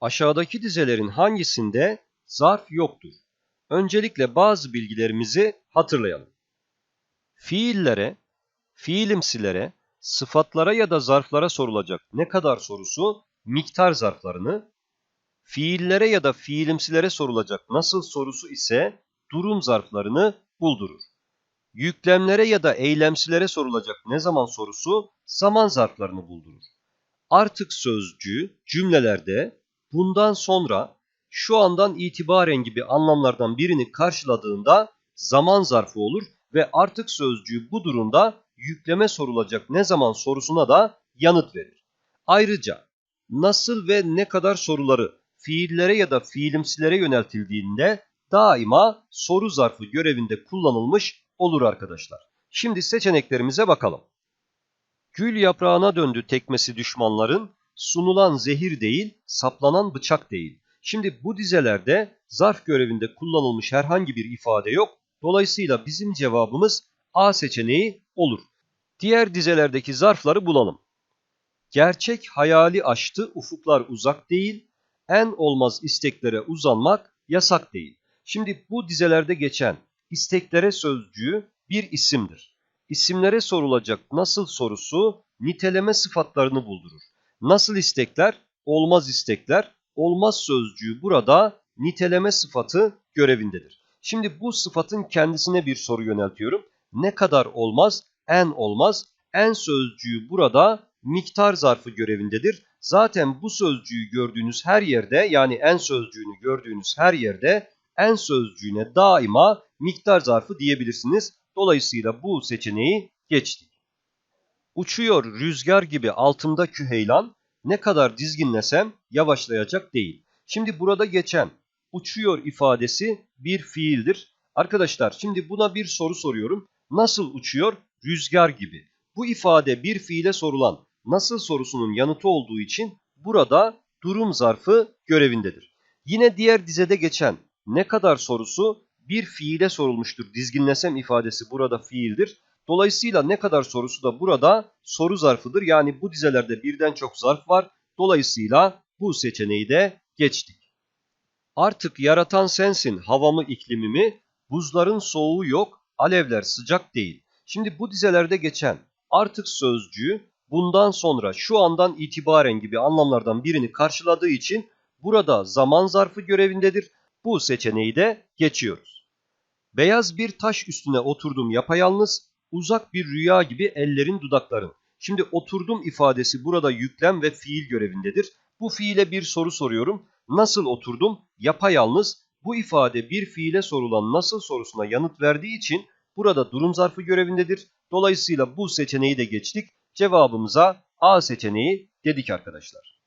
Aşağıdaki dizelerin hangisinde zarf yoktur? Öncelikle bazı bilgilerimizi hatırlayalım. Fiillere, fiilimsilere, sıfatlara ya da zarflara sorulacak ne kadar sorusu miktar zarflarını, fiillere ya da fiilimsilere sorulacak nasıl sorusu ise durum zarflarını buldurur. Yüklemlere ya da eylemsilere sorulacak ne zaman sorusu zaman zarflarını buldurur. Artık sözcüğü cümlelerde bundan sonra şu andan itibaren gibi anlamlardan birini karşıladığında zaman zarfı olur ve artık sözcüğü bu durumda yükleme sorulacak ne zaman sorusuna da yanıt verir. Ayrıca nasıl ve ne kadar soruları fiillere ya da fiilimsilere yöneltildiğinde daima soru zarfı görevinde kullanılmış olur arkadaşlar. Şimdi seçeneklerimize bakalım. Gül yaprağına döndü tekmesi düşmanların, sunulan zehir değil, saplanan bıçak değil. Şimdi bu dizelerde zarf görevinde kullanılmış herhangi bir ifade yok. Dolayısıyla bizim cevabımız A seçeneği olur. Diğer dizelerdeki zarfları bulalım. Gerçek hayali aştı, ufuklar uzak değil. En olmaz isteklere uzanmak yasak değil. Şimdi bu dizelerde geçen isteklere sözcüğü bir isimdir. İsimlere sorulacak nasıl sorusu niteleme sıfatlarını buldurur. Nasıl istekler? Olmaz istekler. Olmaz sözcüğü burada niteleme sıfatı görevindedir. Şimdi bu sıfatın kendisine bir soru yöneltiyorum. Ne kadar olmaz? En olmaz. En sözcüğü burada miktar zarfı görevindedir. Zaten bu sözcüğü gördüğünüz her yerde yani en sözcüğünü gördüğünüz her yerde en sözcüğüne daima miktar zarfı diyebilirsiniz. Dolayısıyla bu seçeneği geçtik. Uçuyor rüzgar gibi altımda küheylan, ne kadar dizginlesem yavaşlayacak değil. Şimdi burada geçen uçuyor ifadesi bir fiildir. Arkadaşlar şimdi buna bir soru soruyorum. Nasıl uçuyor? Rüzgar gibi. Bu ifade bir fiile sorulan nasıl sorusunun yanıtı olduğu için burada durum zarfı görevindedir. Yine diğer dizede geçen ne kadar sorusu bir fiile sorulmuştur. Dizginlesem ifadesi burada fiildir. Dolayısıyla ne kadar sorusu da burada soru zarfıdır. Yani bu dizelerde birden çok zarf var. Dolayısıyla bu seçeneği de geçtik. Artık yaratan sensin havamı iklimimi, buzların soğuğu yok, alevler sıcak değil. Şimdi bu dizelerde geçen artık sözcüğü bundan sonra şu andan itibaren gibi anlamlardan birini karşıladığı için burada zaman zarfı görevindedir. Bu seçeneği de geçiyoruz. Beyaz bir taş üstüne oturdum yapayalnız, uzak bir rüya gibi ellerin dudakların. Şimdi oturdum ifadesi burada yüklem ve fiil görevindedir. Bu fiile bir soru soruyorum. Nasıl oturdum? Yapayalnız. Bu ifade bir fiile sorulan nasıl sorusuna yanıt verdiği için burada durum zarfı görevindedir. Dolayısıyla bu seçeneği de geçtik. Cevabımıza A seçeneği dedik arkadaşlar.